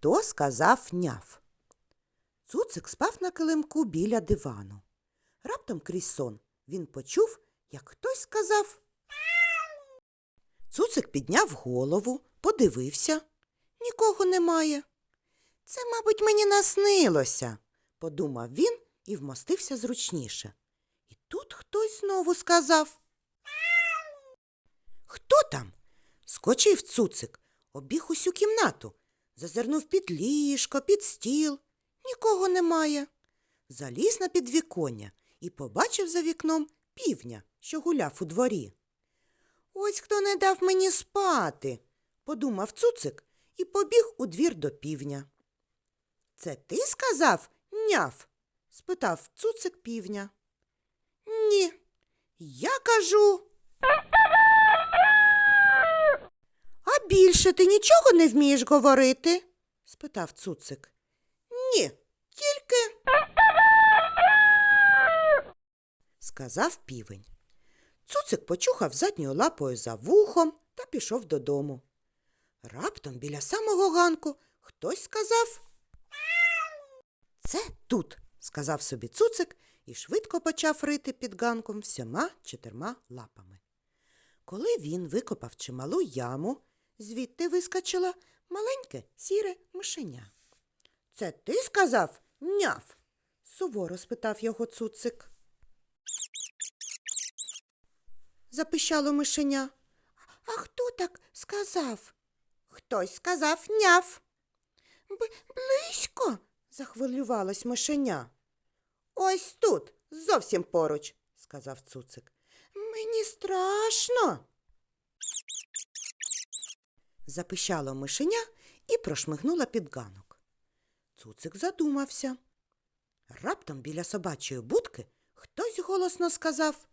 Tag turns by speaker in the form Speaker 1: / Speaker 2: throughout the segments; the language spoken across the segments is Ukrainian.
Speaker 1: Хто сказав няв? Цуцик спав на килимку біля дивану. Раптом крізь сон він почув, як хтось сказав. Цуцик підняв голову, подивився. Нікого немає. Це, мабуть, мені наснилося, подумав він і вмостився зручніше. І тут хтось знову сказав. Хто там? Скочив цуцик, обіг усю кімнату, зазирнув під ліжко, під стіл. Нікого немає. Заліз на підвіконня і побачив за вікном півня, що гуляв у дворі. Ось хто не дав мені спати, подумав цуцик і побіг у двір до півня. Це ти сказав няв? спитав цуцик півня. Ні, я кажу. А більше ти нічого не вмієш говорити? спитав цуцик. Ні, тільки. сказав півень. Цуцик почухав задньою лапою за вухом та пішов додому. Раптом біля самого ганку хтось сказав. Це тут, сказав собі цуцик і швидко почав рити під ганком всіма чотирма лапами. Коли він викопав чималу яму, звідти вискочило маленьке сіре мишеня. Це ти сказав няв? суворо спитав його цуцик. Запищало мишеня. А хто так сказав? Хтось сказав няв. Б- близько, захвилювалось мишеня. Ось тут, зовсім поруч, сказав цуцик. Мені страшно. Запищало мишеня і прошмигнула під ганок. Цуцик задумався. Раптом біля собачої будки хтось голосно сказав.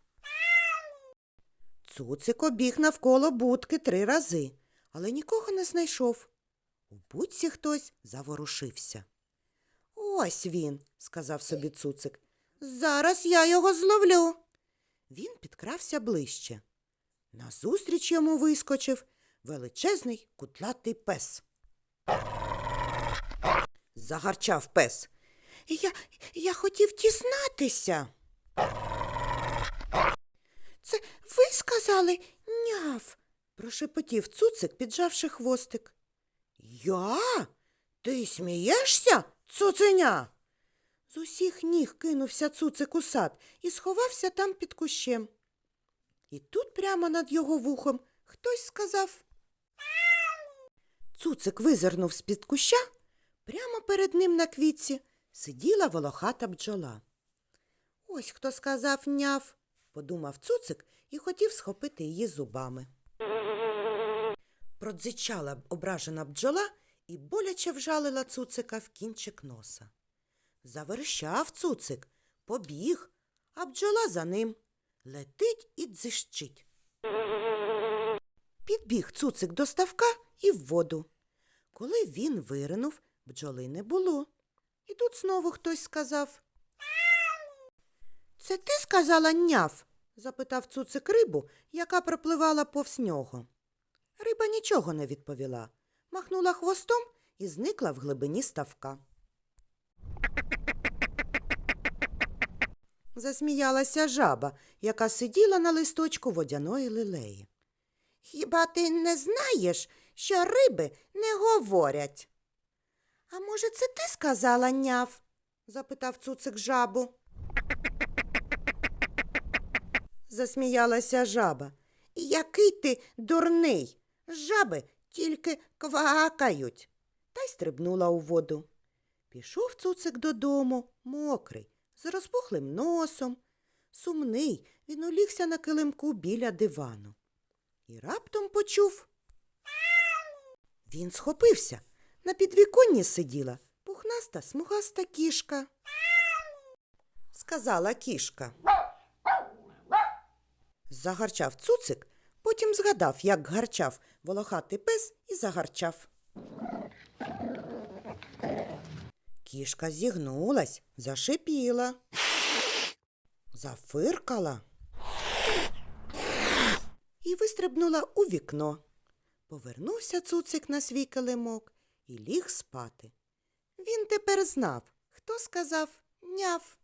Speaker 1: Цуцик обіг навколо будки три рази, але нікого не знайшов. У будці хтось заворушився. Ось він, сказав собі цуцик. Зараз я його зловлю. Він підкрався ближче. Назустріч йому вискочив величезний кудлатий пес. Загарчав пес. Я, я хотів тіснатися. Це ви сказали няв, прошепотів цуцик, піджавши хвостик. Я? Ти смієшся, цуценя? З усіх ніг кинувся цуцик у сад і сховався там під кущем. І тут прямо над його вухом хтось сказав. Цуцик визирнув з-під куща. Прямо перед ним на квітці сиділа волохата бджола. Ось хто сказав няв, подумав цуцик і хотів схопити її зубами. Продзичала ображена бджола і боляче вжалила цуцика в кінчик носа. Заверщав цуцик, побіг, а бджола за ним летить і дзищить. Підбіг цуцик до ставка і в воду. Коли він виринув, бджоли не було. І тут знову хтось сказав. Це ти сказала няв? запитав цуцик рибу, яка пропливала повз нього. Риба нічого не відповіла, махнула хвостом і зникла в глибині ставка. Засміялася жаба, яка сиділа на листочку водяної лилеї. Хіба ти не знаєш, що риби не говорять? А може, це ти сказала няв? запитав цуцик жабу. Засміялася жаба. Який ти дурний? Жаби тільки квакають. Та й стрибнула у воду. Пішов цуцик додому, мокрий, з розпухлим носом. Сумний, він улігся на килимку біля дивану. І раптом почув. Він схопився. На підвіконні сиділа пухнаста смугаста кішка. Сказала кішка. Загарчав цуцик, потім згадав, як гарчав волохатий пес і загарчав. Кішка зігнулась, зашипіла, зафиркала і вистрибнула у вікно. Повернувся цуцик на свій килимок і ліг спати. Він тепер знав, хто сказав няв.